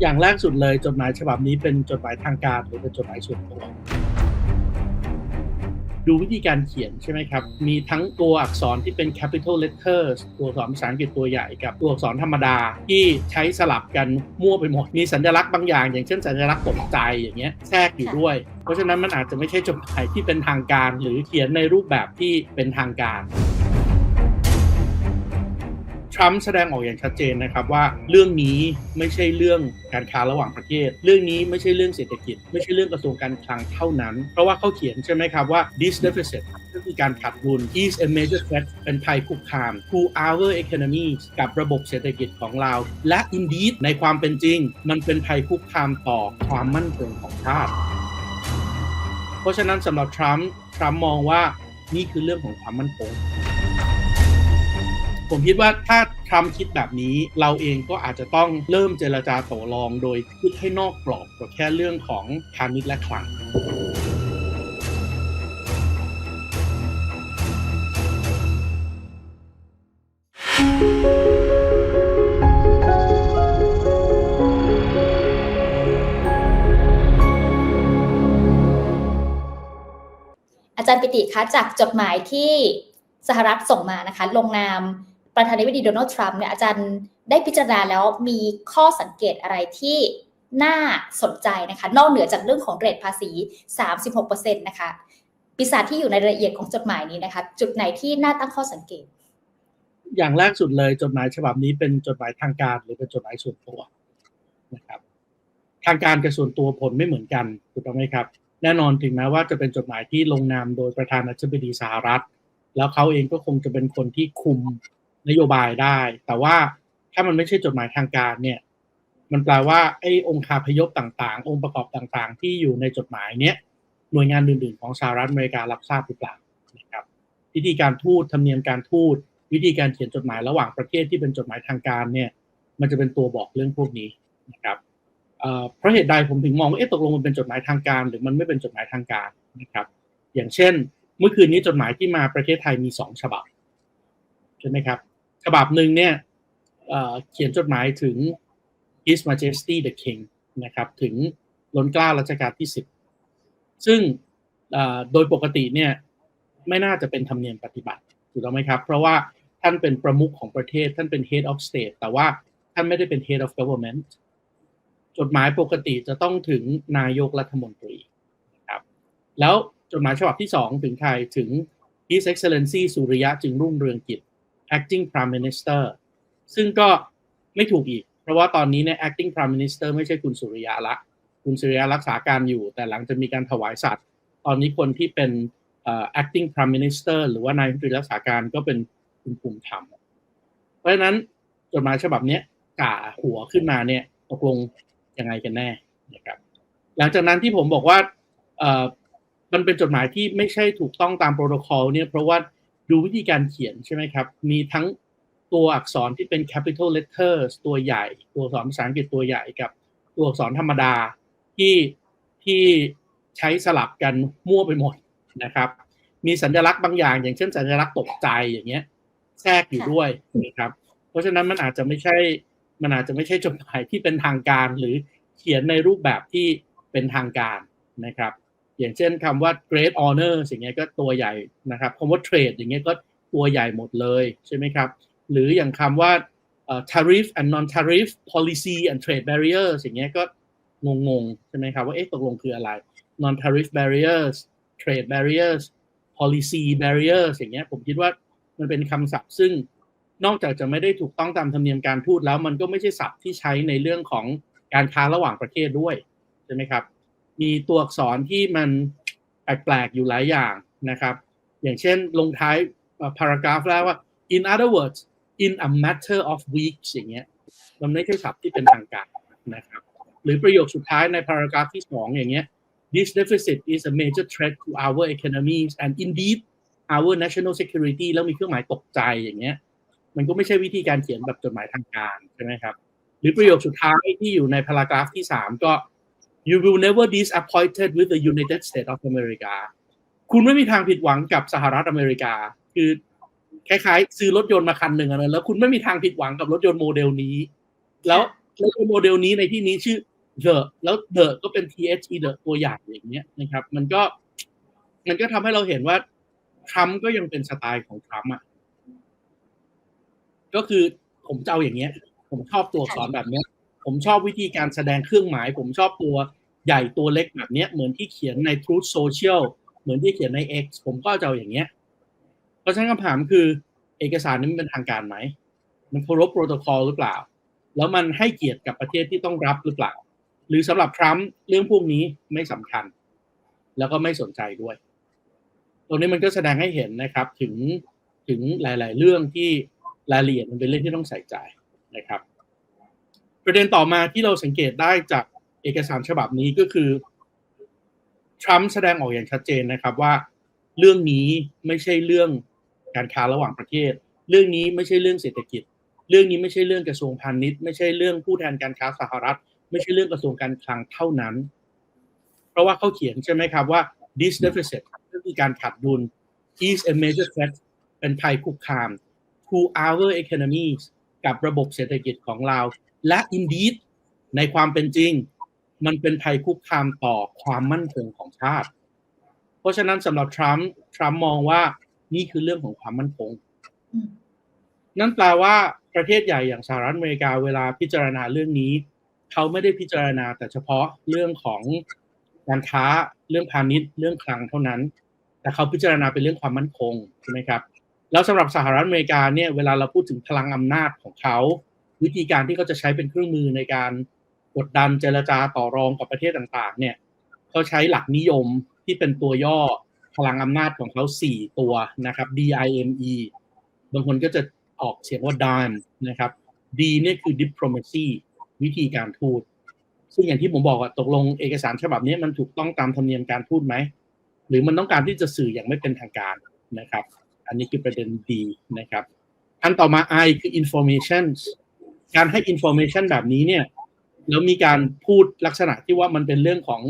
อย่างแรกสุดเลยจดหมายฉบับนี้เป็นจดหมายทางการหรือเป็นจดหมายส่วนตัวดูวิธีการเขียนใช่ไหมครับ มีทั้งตัวอักษรที่เป็น capital letters ตัวอักษรภาษาอังกฤษตัวใหญ่กับตัวอักษรธรรมดาที่ใช้สลับกันมั่วไปหมด มีสัญลักษณ์บางอย่าง อย่างเช่นสัญลักษณ์ตกใจอย่างเงี้ยแทรกอยู่ด้วย เพราะฉะนั้นมันอาจจะไม่ใช่จดหมายที่เป็นทางการ หรือเขียนในรูปแบบที่เป็นทางการ ทรัมป์แสดงออกอย่างชัดเจนนะครับว่าเรื่องนี้ไม่ใช่เรื่องการค้าระหว่างประเทศ เรื่องนี้ไม่ใช่เรื่องเศรษฐกิจ ไม่ใช่เรื่องกระทรวงการคลังเท่านั้น เพราะว่าเขาเขียนใช่ไหมครับว่า this deficit ก็คือการขาดดุล is a major threat เป็นภัยคุกคาม to our economy กับระบบเศรษฐกิจของเรา และ indeed ในความเป็นจริง มันเป็นภัยคุกคามต่อความมั่นคงของชาติ เพราะฉะนั้นสำหรับทรัมป์ทรัมป์มองว่านี่คือเรื่องของความมั่นคง ผมคิดว่าถ้าทรัมป์คิดแบบนี้เราเองก็อาจจะต้องเริ่มเจรจาต่อรองโดยคิดให้นอกกรอบกว่าแค่เรื่องของพาณิชย์และคลังอาจารย์ปิติคะจากจดหมายที่สหรัฐส่งมานะคะ ลงนาม ประธานาธิบดีโดนัลด์ทรัมป์เนี่ยอาจารย์ได้พิจารณาแล้วมีข้อสังเกตอะไรที่น่าสนใจนะคะ นอกเหนือจากเรื่องของเรทภาษี 36%นะคะปีศาจที่อยู่ในรายละเอียดของจดหมายนี้นะคะ จุดไหนที่น่าตั้งข้อสังเกต อย่างแรกสุดเลยจดหมายฉบับนี้เป็นจดหมายทางการ หรือเป็นจดหมายส่วนตัวนะครับ ทางการกับส่วนตัวผลไม่เหมือนกันถูกต้องไหมครับ แน่นอนถึงแม้ว่าจะเป็นจดหมายที่ลงนามโดยประธานาธิบดีสหรัฐ แล้วเขาเองก็คงจะเป็นคนที่คุม นโยบายได้ แต่ว่าถ้ามันไม่ใช่จดหมายทางการเนี่ย มันแปลว่าไอ้องค์คาพยพต่างๆ องค์ประกอบต่างๆ ที่อยู่ในจดหมายเนี้ยหน่วยงานอื่นๆของสหรัฐอเมริการับทราบหรือเปล่านะครับวิธีการทูตธรรมเนียมการทูตวิธีการเขียนจดหมายระหว่างประเทศที่เป็นจดหมายทางการเนี่ยมันจะเป็นตัวบอกเรื่องพวกนี้นะครับเอ่อเพราะเหตุใดผมถึงมองว่าเอ๊ะตกลงมันเป็นจดหมายทางการ หรือมันไม่เป็นจดหมายทางการนะครับ อย่างเช่น เมื่อคืนนี้จดหมายที่มาประเทศไทยมีสองฉบับใช่ไหมครับ ฉบับหนึ่งเนี่ยเขียนจดหมายถึง His Majesty the King นะครับถึงล้นกล้ารัชกาลที่ 10 ซึ่งโดยปกติเนี่ยไม่น่าจะเป็นธรรมเนียมปฏิบัติถูกต้องไหมครับ เพราะว่าท่านเป็นประมุขของประเทศ ท่านเป็น Head of State แต่ว่าท่านไม่ได้เป็น Head of Government จดหมายปกติจะต้องถึงนายกรัฐมนตรีนะครับแล้วจดหมายฉบับที่ 2 ถึงใครถึง His Excellency สุริยะจึงรุ่งเรืองกิจ acting prime minister ซึ่งก็ไม่ถูกอีก เพราะว่าตอนนี้เนี่ย acting prime minister ไม่ใช่คุณสุริยะละ คุณสุริยะรักษาการอยู่ แต่หลังจะมีการถวายสัตย์ตอนนี้คนที่เป็น acting prime minister หรือว่านายมนตรีรักษาการก็เป็นคุณภูมิธรรม เพราะฉะนั้นจดหมายฉบับนี้ก่าหัวขึ้นมาเนี่ยตกลงยังไงกันแน่นะครับ หลังจากนั้นที่ผมบอกว่ามันเป็นจดหมายที่ไม่ใช่ถูกต้องตามโปรโตคอลเนี่ยเพราะว่า ดูวิธีการเขียนใช่ไหมครับ มีทั้งตัวอักษรที่เป็น capital letters ตัวใหญ่ ตัวอักษรภาษาอังกฤษตัวใหญ่กับ ตัวอักษรธรรมดาที่ที่ใช้สลับกันมั่วไปหมดนะครับ มีสัญลักษณ์บางอย่าง อย่างเช่นสัญลักษณ์ตกใจอย่างเงี้ย แทรกอยู่ด้วยนะครับ เพราะฉะนั้นมันอาจจะไม่ใช่มันอาจจะไม่ใช่จดหมายที่เป็นทางการหรือเขียนในรูปแบบที่เป็นทางการนะครับ อย่างเช่นคำว่า great honor อย่งเงี้ยก็ตัวใหญ่นะครับคำว่า trade อย่างเงี้ยก็ตัวใหญ่หมดเลยใช่ไหมครับ หรืออย่างคำว่า tariff and non tariff policy and trade barriers อย่งเงี้ยก็งงๆใช่ไหมครับว่าเอ๊ะตกลงคืออะไร non tariff barriers trade barriers policy barriers อย่างเงี้ยผมคิดว่ามันเป็นคำศัพท์ซึ่งนอกจากจะไม่ได้ถูกต้องตามธรรมเนียมการทูตแล้ว มันก็ไม่ใช่ศัพท์ที่ใช้ในเรื่องของการค้าระหว่างประเทศด้วยใช่ไหมครับ มีตัวอักษรที่มันแปลกๆอยู่หลายอย่างนะครับ อย่างเช่นลงท้าย paragraph แล้วว่า in other words in a matter of weeks อย่างเงี้ยมันไม่ใช่ศัพท์ที่เป็นทางการนะครับ หรือประโยคสุดท้ายใน paragraph ที่สองอย่างเงี้ย this deficit is a major threat to our economies and indeed our national security แล้วมีเครื่องหมายตกใจอย่างเงี้ย มันก็ไม่ใช่วิธีการเขียนแบบจดหมายทางการใช่ไหมครับ หรือประโยคสุดท้ายที่อยู่ใน paragraph ที่สามก็ you will never disappointed with the United States of America คุณไม่มีทางผิดหวังกับสหรัฐอเมริกา คือคล้ายๆ ซื้อรถยนต์มาคันหนึ่งอะนะแล้วคุณไม่มีทางผิดหวังกับรถยนต์โมเดลนี้ แล้วแล้วโมเดลนี้ในที่นี้ชื่อ the แล้ว the ก็เป็น the the ตัวอย่างอย่างเงี้ยนะครับ มันก็ มันก็ทำให้เราเห็นว่าทรัมป์ก็ยังเป็นสไตล์ของทรัมป์อะก็คือผมจะเอาอย่างเงี้ย ผมชอบตัวอักษรแบบเนี้ย ผมชอบวิธีการแสดงเครื่องหมาย ผมชอบตัว ใหญ่ตัวเล็กแบบนี้เหมือนที่เขียนใน Truth Social เหมือนที่เขียนใน X ผมก็จะเอาอย่างเงี้ย เพราะฉะนั้นคำถามคือเอกสารนี้มันเป็นทางการไหม มันเคารพโปรโตคอลหรือเปล่า แล้วมันให้เกียรติกับประเทศที่ต้องรับหรือเปล่า หรือสำหรับทรัมป์เรื่องพวกนี้ไม่สำคัญ แล้วก็ไม่สนใจด้วย ตรงนี้มันก็แสดงให้เห็นนะครับถึงถึงหลาย ๆ เรื่องที่รายละเอียดมันเป็นเรื่องที่ต้องใส่ใจนะครับ ประเด็นต่อมาที่เราสังเกตได้จาก เอกสารฉบับนี้ก็คือทรัมป์แสดงออกอย่างชัดเจนนะครับว่า เรื่องนี้ไม่ใช่เรื่องการค้าระหว่างประเทศ เรื่องนี้ไม่ใช่เรื่องเศรษฐกิจ เรื่องนี้ไม่ใช่เรื่องกระทรวงพาณิชย์ไม่ใช่เรื่องผู้แทนการค้าสหรัฐ ไม่ใช่เรื่องกระทรวงการคลังเท่านั้น เพราะว่าเขาเขียนใช่ไหมครับว่า this deficit ก็คือการขาดดุล is a major threat เป็นภัยคุกคาม to our economies กับระบบเศรษฐกิจของเรา และ indeed ในความเป็นจริง มันเป็นภัยคุกคามต่อความมั่นคงของชาติ เพราะฉะนั้นสำหรับทรัมป์ทรัมป์มองว่านี่คือเรื่องของความมั่นคง นั่นแปลว่าประเทศใหญ่อย่างสหรัฐอเมริกาเวลาพิจารณาเรื่องนี้ เขาไม่ได้พิจารณาแต่เฉพาะเรื่องของการค้าเรื่องพาณิชย์ เรื่องคลังเท่านั้น แต่เขาพิจารณาเป็นเรื่องความมั่นคงใช่ไหมครับ แล้วสำหรับสหรัฐอเมริกาเนี่ยเวลาเราพูดถึงพลังอำนาจของเขา วิธีการที่เขาจะใช้เป็นเครื่องมือในการ กดดันเจรจาต่อรองกับประเทศต่างๆ เนี่ยเขาใช้หลักนิยมที่เป็นตัวย่อพลังอำนาจของเขาสี่ตัวนะครับ DIME บางคนก็จะออกเสียงว่า dime นะครับ D เนี่ยคือ diplomacy วิธีการทูตซึ่งอย่างที่ผมบอกว่าตกลงเอกสารฉบับนี้มันถูกต้องตามธรรมเนียมการทูตไหม หรือมันต้องการที่จะสื่ออย่างไม่เป็นทางการนะครับ อันนี้คือประเด็น D นะครับ อันต่อมา I คือ information การให้ information แบบนี้เนี่ย แล้วมีการพูดลักษณะที่ว่ามันเป็นเรื่องของ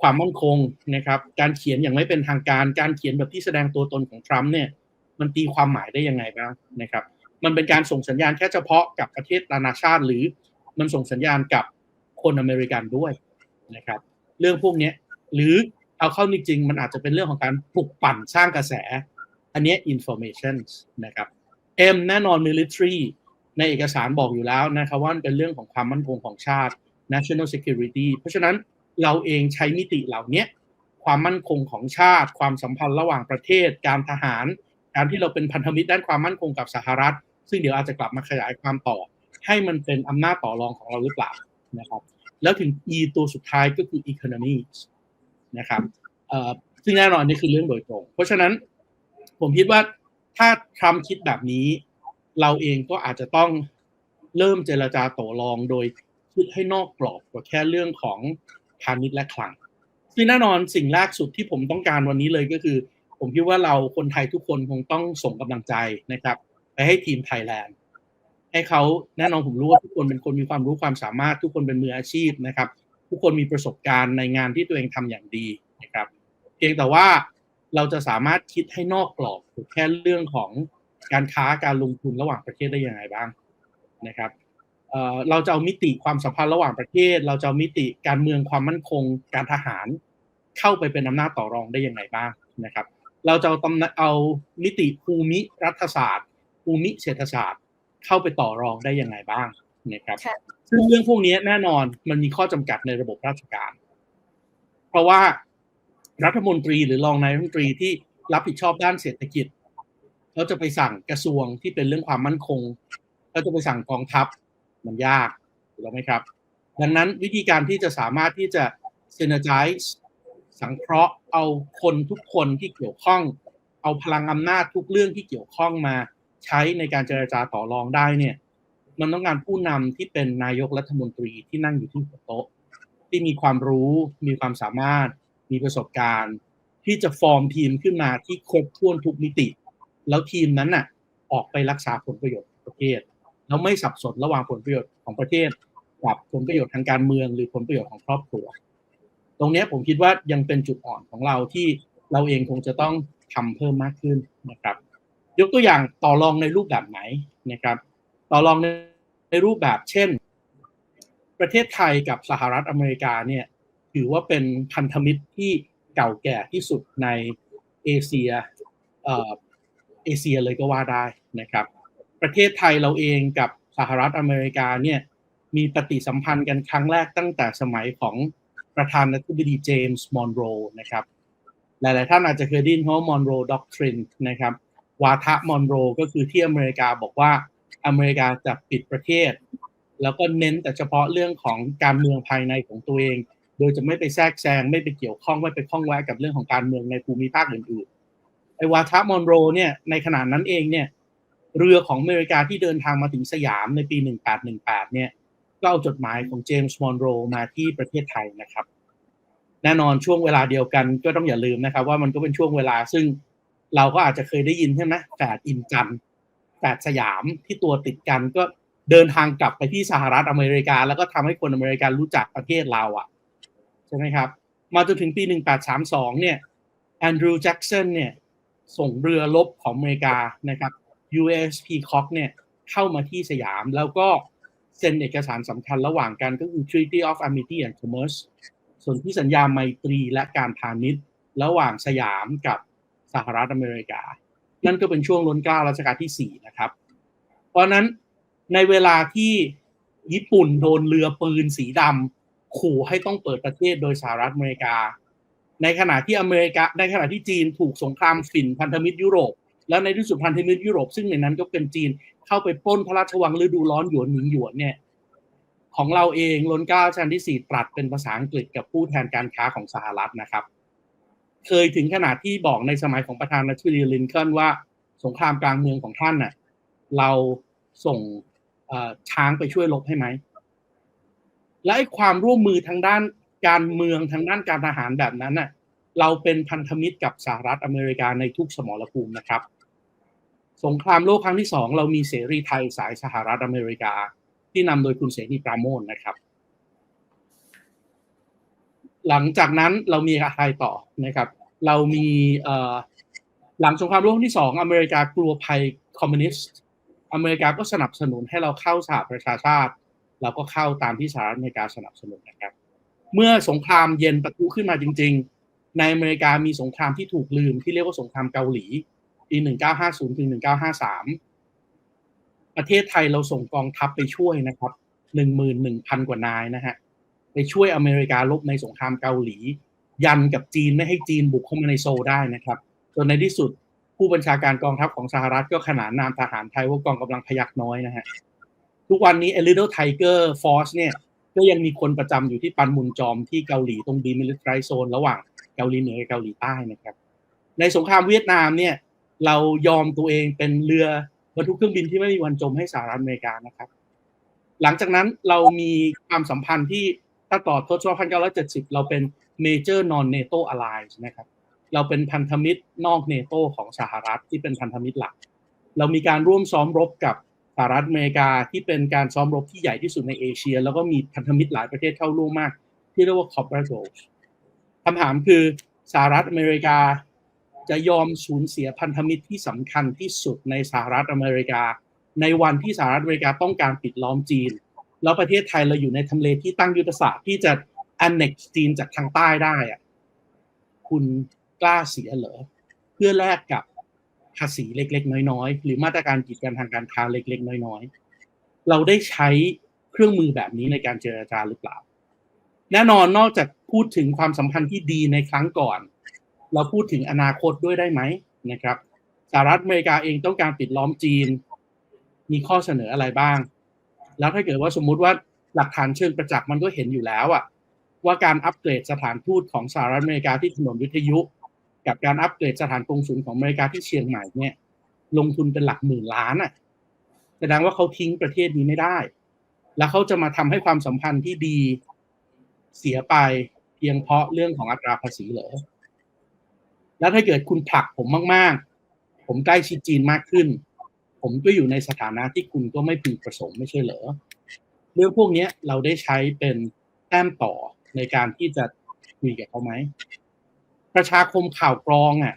ความมั่นคงนะครับ การเขียนอย่างไม่เป็นทางการ การเขียนแบบที่แสดงตัวตนของทรัมป์เนี่ย มันตีความหมายได้ยังไงบ้างนะครับ มันเป็นการส่งสัญญาณแค่เฉพาะกับประเทศนานาชาติ หรือมันส่งสัญญาณกับคนอเมริกันด้วยนะครับ เรื่องพวกนี้หรือเอาเข้าจริงๆมันอาจจะเป็นเรื่องของการปลุกปั่นสร้างกระแส อันนี้ information นะครับ M แน่นอน military ในเอกสารบอกอยู่แล้วนะครับว่าเป็นเรื่องของความมั่นคงของชาติ national security เพราะฉะนั้นเราเองใช้มิติเหล่านี้ความมั่นคงของชาติ ความสัมพันธ์ระหว่างประเทศ การทหาร การที่เราเป็นพันธมิตรด้านความมั่นคงกับสหรัฐ ซึ่งเดี๋ยวอาจจะกลับมาขยายความต่อ ให้มันเป็นอำนาจต่อรองของเราหรือเปล่านะครับแล้วถึง E ตัวสุดท้ายก็คือ economy นะครับซึ่งแน่นอนนี่คือเรื่องโดยตรง เพราะฉะนั้นผมคิดว่าถ้าทรัมป์คิดแบบนี้ เราเองก็อาจจะต้องเริ่มเจรจาต่อรองโดยคิดให้นอกกรอบกว่าแค่เรื่องของพาณิชย์และคลังซึ่งแน่นอนสิ่งแรกสุดที่ผมต้องการวันนี้เลยก็คือ ผมคิดว่าเราคนไทยทุกคนคงต้องส่งกำลังใจนะครับ ไปให้ทีมไทยแลนด์ให้เขาแน่นอนผมรู้ว่าทุกคนเป็นคนมีความรู้ความสามารถ ทุกคนเป็นมืออาชีพนะครับ ทุกคนมีประสบการณ์ในงานที่ตัวเองทำอย่างดีนะครับ เพียงแต่ว่าเราจะสามารถคิดให้นอกกรอบแค่เรื่องของ การค้าการลงทุนระหว่างประเทศได้ยังไงบ้างนะครับเอ่อเราจะเอามิติความสัมพันธ์ระหว่างประเทศ เราจะเอามิติการเมืองความมั่นคง การทหารเข้าไปเป็นอำนาจต่อรองได้ยังไงบ้างนะครับ เราจะเอาตำแหน่งเอามิติภูมิรัฐศาสตร์ภูมิเศรษฐศาสตร์ เข้าไปต่อรองได้ยังไงบ้างนะครับค่ะซึ่งเรื่องพวกนี้แน่นอนมันมีข้อจำกัดในระบบราชการ เพราะว่ารัฐมนตรีหรือรองนายกรัฐมนตรีที่รับผิดชอบด้านเศรษฐกิจ เขาจะไปสั่งกระทรวงที่เป็นเรื่องความมั่นคงเขาจะไปสั่งกองทัพมันยากถูกต้อไหมครับ ดังนั้นวิธีการที่จะสามารถที่จะ synergize สังเคราะห์เอาคนทุกคนที่เกี่ยวข้อง เอาพลังอำนาจทุกเรื่องที่เกี่ยวข้องมาใช้ในการเจรจาต่อรองได้เนี่ย มันต้องการผู้นำที่เป็นนายกรัฐมนตรีที่นั่งอยู่ที่หัวโต๊ะ ที่มีความรู้ มีความสามารถ มีประสบการณ์ ที่จะฟอร์มทีมขึ้นมาที่ครบถ้วนทุกมิติ แล้วทีมนั้นน่ะ ออกไปรักษาผลประโยชน์ประเทศแล้วไม่สับสนระหว่างผลประโยชน์ของประเทศกับผลประโยชน์ทางการเมืองหรือผลประโยชน์ของครอบครัว ตรงนี้ผมคิดว่ายังเป็นจุดอ่อนของเราที่เราเองคงจะต้องทำเพิ่มมากขึ้นนะครับ ยกตัวอย่างต่อรองในรูปแบบไหนนะครับ ต่อรองในในรูปแบบเช่น ประเทศไทยกับสหรัฐอเมริกาเนี่ยถือว่าเป็นพันธมิตรที่เก่าแก่ที่สุดในเอเชีย เอเชียเลยก็ว่าได้นะครับ ประเทศไทยเราเองกับสหรัฐอเมริกาเนี่ยมีปฏิสัมพันธ์กันครั้งแรกตั้งแต่สมัยของประธานาธิบดีเจมส์มอนโรนะครับ หลาย ๆ ท่านอาจจะเคยได้ยินเขาว่ามอนโรด็อกทรินนะครับ วาทะมอนโรก็คือที่อเมริกาบอกว่าอเมริกาจะปิดประเทศ แล้วก็เน้นแต่เฉพาะเรื่องของการเมืองภายในของตัวเอง โดยจะไม่ไปแทรกแซงไม่ไปเกี่ยวข้องไม่ไปข้องแวะกับเรื่องของการเมืองในภูมิภาคอื่น วาทะมอนโรเนี่ยในขณะนั้นเองเนี่ยเรือของอเมริกาที่เดินทางมาถึงสยามในปี 1818 เนี่ยก็เอาจดหมายของเจมส์มอนโรมาที่ประเทศไทยนะครับ แน่นอนช่วงเวลาเดียวกันก็ต้องอย่าลืมนะครับ ว่ามันก็เป็นช่วงเวลาซึ่งเราก็อาจจะเคยได้ยินใช่ไหมแฝดอินจันแฝดสยามที่ตัวติดกันก็เดินทางกลับไปที่สหรัฐอเมริกา แล้วก็ทำให้คนอเมริกันรู้จักประเทศเราอะใช่ไหมครับ มาจนถึงปี 1832 เนี่ยแอนดรูว์แจ็กสันเนี่ย ส่งเรือรบของอเมริกานะครับ USS Peacock เนี่ยเข้ามาที่สยามแล้วก็เซ็นเอกสารสำคัญระหว่างกันก็คือ Treaty of Amity and Commerce ส่วนที่สัญญาไมตรีและการพาณิชย์ ระหว่างสยามกับสหรัฐอเมริกา นั่นก็เป็นช่วงล้นเกล้ารัชกาลที่ 4 นะครับ เพราะนั้นในเวลาที่ญี่ปุ่นโดนเรือปืนสีดำขู่ให้ต้องเปิดประเทศโดยสหรัฐอเมริกา ในขณะที่อเมริกา ในขณะที่จีนถูกสงครามฝิ่นพันธมิตรยุโรป แล้วในที่สุดพันธมิตรยุโรปซึ่งในนั้นก็เป็นจีนเข้าไปปล้นพระราชวังฤดูร้อนหยวนหนิงหยวนเนี่ยของเราเองล้นเก้าชั้นที่สี่ตรัสเป็นภาษาอังกฤษกับผู้แทนการค้าของสหรัฐนะครับ เคยถึงขนาดที่บอกในสมัยของประธานาธิบดีลินคอล์นว่าสงครามกลางเมืองของท่านน่ะเราส่งช้างไปช่วยรบให้ไหมและความร่วมมือทางด้าน การเมืองทางด้านการทหารแบบนั้นน่ะเราเป็นพันธมิตรกับสหรัฐอเมริกาในทุกสมรภูมินะครับ สงครามโลกครั้งที่สองเรามีเสรีไทยสายสหรัฐอเมริกา ที่นำโดยคุณเสรีปราโมทนะครับ หลังจากนั้นเรามีอะไรต่อนะครับ เรามีหลังสงครามโลกที่สองอเมริกากลัวภัยคอมมิวนิสต์อเมริกาก็สนับสนุนให้เราเข้าสหประชาชาติ เราก็เข้าตามที่สหรัฐอเมริกาสนับสนุนนะครับ เมื่อสงครามเย็นปะทุขึ้นมาจริง ๆ ในอเมริกามีสงครามที่ถูกลืมที่เรียกว่าสงครามเกาหลีปี 1950 ถึง 1953 ประเทศไทยเราส่งกองทัพไปช่วยนะครับ 11,000 กว่านายนะฮะ ไปช่วยอเมริกาลบในสงครามเกาหลี ยันกับจีนไม่ให้จีนบุกเข้ามาในโซได้นะครับ จนในที่สุดผู้บัญชาการกองทัพของสหรัฐก็ขนานนามทหารไทยว่ากองกำลังพยักน้อยนะฮะ ทุกวันนี้ Little Tiger Force เนี่ย ก็ยังมีคนประจำอยู่ที่ปันมุนจอมที่เกาหลีตรงดีมิลิทไรโซนระหว่างเกาหลีเหนือกับเกาหลีใต้นะครับ ในสงครามเวียดนามเนี่ยเรายอมตัวเองเป็นเรือบรรทุกเครื่องบินที่ไม่มีวันจมให้สหรัฐอเมริกานะครับ หลังจากนั้นเรามีความสัมพันธ์ที่ถ้าต่อทศวรรษ1970 เราเป็น Major Non NATO Alliance นะครับ เราเป็นพันธมิตรนอกเนโตของสหรัฐที่เป็นพันธมิตรหลัก เรามีการร่วมซ้อมรบกับ รัฐอเมริกาที่เป็นการซ้อมรบที่ใหญ่ที่สุดในเอเชีย แล้วก็มีพันธมิตรหลายประเทศเข้าร่วมมาก ที่เรียกว่า c o p e r a t o คำถามคือสหรัฐอเมริกาจะยอมสูญเสียพันธมิตรที่สำคัญที่สุดในสหรัฐอเมริกา ในวันที่สหรัฐอเมริกาต้องการปิดล้อมจีน แล้วประเทศไทยเราอยู่ในทำเลที่ตั้งยุทธศาสตร์ที่จะ annex จีนจากทางใต้ได้อะคุณกล้าเสียเหรอเพื่อแลกกับ ภาษีเล็ก ๆ น้อยๆ หรือมาตรการกีดกันทางการค้าเล็ก ๆ น้อยๆ เราได้ใช้เครื่องมือแบบนี้ในการเจรจาหรือเปล่า แน่นอนนอกจากพูดถึงความสัมพันธ์ที่ดีในครั้งก่อน เราพูดถึงอนาคตด้วยได้ไหมนะครับสหรัฐอเมริกาเองต้องการปิดล้อมจีน มีข้อเสนออะไรบ้าง แล้วถ้าเกิดว่าสมมุติว่าหลักฐานเชิงประจักษ์มันก็เห็นอยู่แล้วอะว่าการอัปเกรดสถานทูตของสหรัฐอเมริกาที่ถนนวิทยุ กับการอัปเกรดสถานกงสุลของอเมริกาที่เชียงใหม่เนี่ย ลงทุนเป็นหลักหมื่นล้านอะแสดงว่าเขาทิ้งประเทศนี้ไม่ได้ แล้วเขาจะมาทำให้ความสัมพันธ์ที่ดีเสียไปเพียงเพราะเรื่องของอัตราภาษีเหรอแล้วถ้าเกิดคุณผลักผมมาก ๆ ผมใกล้ชิดจีนมากขึ้น ผมก็อยู่ในสถานะที่คุณก็ไม่พึงประสงค์ไม่ใช่เหรอเรื่องพวกนี้เราได้ใช้เป็นแต้มต่อในการที่จะคุยกับเขาไหม ประชาคมข่าวกรองอะ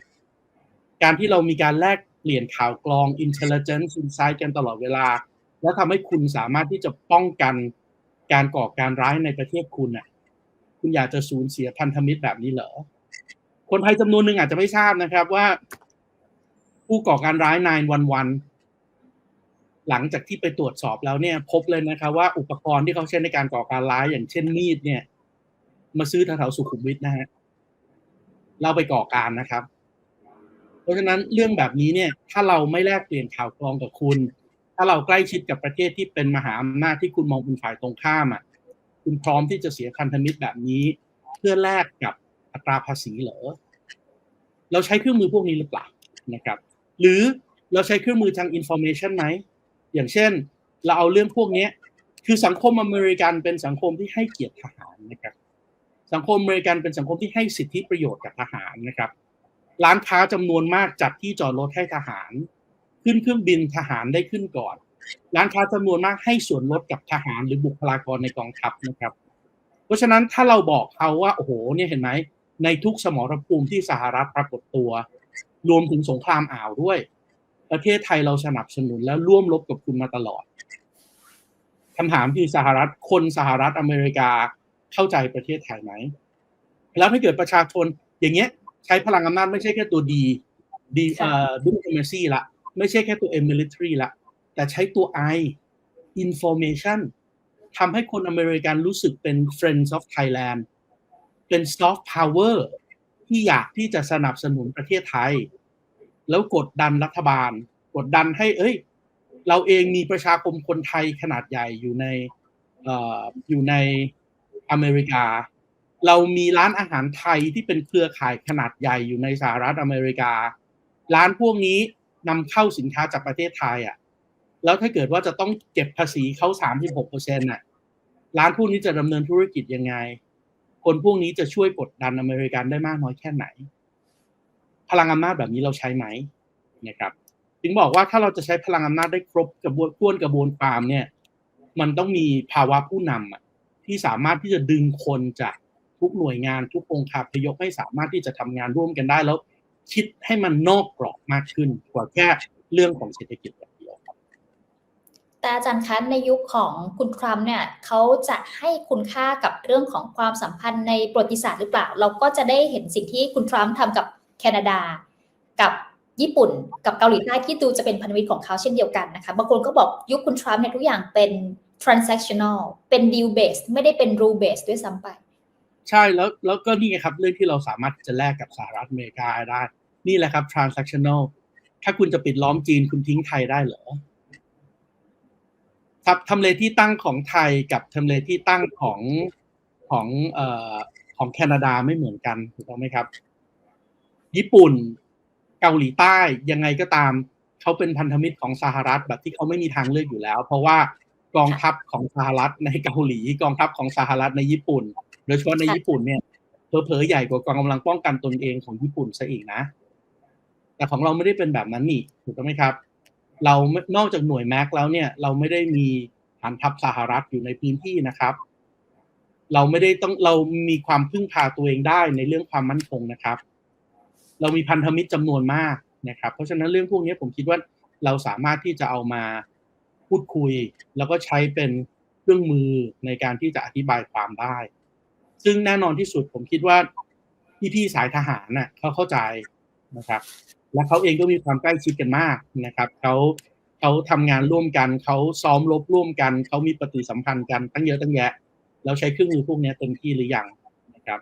การที่เรามีการแลกเปลี่ยนข่าวกรอง intelligence insight กันตลอดเวลา แล้วทำให้คุณสามารถที่จะป้องกันการก่อการร้ายในประเทศคุณน่ะ คุณอยากจะสูญเสียพันธมิตรแบบนี้เหรอ คนไทยจำนวนหนึ่งอาจจะไม่ทราบนะครับว่า ผู้ก่อการร้ายนายวันวันหลังจากที่ไปตรวจสอบแล้วเนี่ย พบเลยนะครับว่าอุปกรณ์ที่เขาใช้ในการก่อการร้ายอย่างเช่นมีดเนี่ย มาซื้อแถวๆสุขุมวิทนะฮะ เราไปก่อการนะครับ เพราะฉะนั้นเรื่องแบบนี้เนี่ย ถ้าเราไม่แลกเปลี่ยนข่าวกรองกับคุณ ถ้าเราใกล้ชิดกับประเทศที่เป็นมหาอำนาจที่คุณมองเป็นฝ่ายตรงข้ามอะ คุณพร้อมที่จะเสียพันธมิตรแบบนี้ เพื่อแลกกับอัตราภาษีเหรอ เราใช้เครื่องมือพวกนี้หรือเปล่านะครับ หรือเราใช้เครื่องมือทางอินโฟเมชันไหมอย่างเช่น เราเอาเรื่องพวกนี้คือสังคมอเมริกันเป็นสังคมที่ให้เกียรติทหารนะครับ สังคมอเมริกันเป็นสังคมที่ให้สิทธิประโยชน์กับทหารนะครับ ร้านค้าจำนวนมากจัดที่จอดรถให้ทหาร ขึ้นเครื่องบินทหารได้ขึ้นก่อน ร้านค้าจำนวนมากให้ส่วนลดกับทหารหรือบุคลากรในกองทัพนะครับ เพราะฉะนั้นถ้าเราบอกเขาว่าโอ้โหเนี่ยเห็นไหมในทุกสมรภูมิที่สหรัฐปรากฏตัว รวมถึงสงครามอ่าวด้วย ประเทศไทยเราสนับสนุนและร่วมรบกับคุณมาตลอดคำถามคือสหรัฐคนสหรัฐอเมริกา เข้าใจประเทศไทยไหมแล้วถ้าเกิดประชาชนอย่างเงี้ย ใช้พลังอำนาจไม่ใช่แค่ตัวดีดีเอ่อดิปโลมาซีละไม่ใช่แค่ตัว M military ละแต่ใช้ตัว I information ทำให้คนอเมริกันรู้สึกเป็น friends of Thailand เป็น soft power ที่อยากที่จะสนับสนุนประเทศไทย แล้วกดดันรัฐบาล กดดันให้ เอ้ย เราเองมีประชาคมคนไทยขนาดใหญ่อยู่ในเอ่ออยู่ใน อเมริกา เรามีร้านอาหารไทยที่เป็นเครือข่ายขนาดใหญ่อยู่ในสหรัฐอเมริกา ร้านพวกนี้นำเข้าสินค้าจากประเทศไทยอะ แล้วถ้าเกิดว่าจะต้องเก็บภาษีเขาสามสิบหกเปอร์เซ็นต์น่ะ ร้านพวกนี้จะดำเนินธุรกิจยังไง คนพวกนี้จะช่วยกดดันอเมริกันได้มากน้อยแค่ไหน พลังอำนาจแบบนี้เราใช้ไหมนะครับถึงบอกว่าถ้าเราจะใช้พลังอำนาจได้ครบกระบวนกวนกระบวนความเนี่ย มันต้องมีภาวะผู้นำอะ ที่สามารถที่จะดึงคนจากทุกหน่วยงานทุกองค์คาพยพให้สามารถที่จะทำงานร่วมกันได้แล้วคิดให้มันนอกกรอบมากขึ้น กว่าแค่เรื่องของเศรษฐกิจอย่างเดียวครับแต่อาจารย์คะในยุคของคุณทรัมป์เนี่ยเขาจะให้คุณค่ากับเรื่องของความสัมพันธ์ในประวัติศาสตร์หรือเปล่า เราก็จะได้เห็นสิ่งที่คุณทรัมป์ทำกับแคนาดา กับญี่ปุ่น กับเกาหลีใต้ที่ดูจะเป็นพันธมิตรของเขาเช่นเดียวกันนะคะบางคนก็บอกยุคคุณทรัมป์เนี่ยทุกอย่างเป็น transactional เป็น deal based ไม่ได้เป็น rule based ด้วยซ้ำไป ใช่แล้วแล้วก็นี่ครับ เรื่องที่เราสามารถจะแลกกับสหรัฐอเมริกาได้ นี่แหละครับ transactional ถ้าคุณจะปิดล้อมจีนคุณทิ้งไทยได้เหรอครับทำเลที่ตั้งของไทยกับทำเลที่ตั้งของของเอ่อของแคนาดาไม่เหมือนกันถูกต้องไหมครับ ญี่ปุ่นเกาหลีใต้ยังไงก็ตามเขาเป็นพันธมิตรของสหรัฐแบบที่เขาไม่มีทางเลือกอยู่แล้ว เพราะว่า กองทัพของสหรัฐในเกาหลี กองทัพของสหรัฐในญี่ปุ่น โดยเฉพาะในญี่ปุ่นเนี่ยเผลอๆใหญ่กว่ากองกำลังป้องกันตนเองของญี่ปุ่นซะอีกนะ แต่ของเราไม่ได้เป็นแบบนั้นนี่ถูกต้องไหมครับ เรานอกจากหน่วยแม็กแล้วเนี่ย เราไม่ได้มีฐานทัพสหรัฐอยู่ในพื้นที่นะครับ เราไม่ได้ต้องเรามีความพึ่งพาตัวเองได้ในเรื่องความมั่นคงนะครับ เรามีพันธมิตรจำนวนมากนะครับ เพราะฉะนั้นเรื่องพวกนี้ผมคิดว่าเราสามารถที่จะเอามา พูดคุย แล้วก็ใช้เป็นเครื่องมือในการที่จะอธิบายความได้ ซึ่งแน่นอนที่สุดผมคิดว่าพี่ๆสายทหารน่ะเขาเข้าใจนะครับ และเขาเองก็มีความใกล้ชิดกันมากนะครับเขาเขาทำงานร่วมกันเขาซ้อมรบร่วมกันเขามีปฏิสัมพันธ์กันตั้งเยอะตั้งแยะ แล้วใช้เครื่องมือพวกนี้เต็มที่หรือยังนะครับ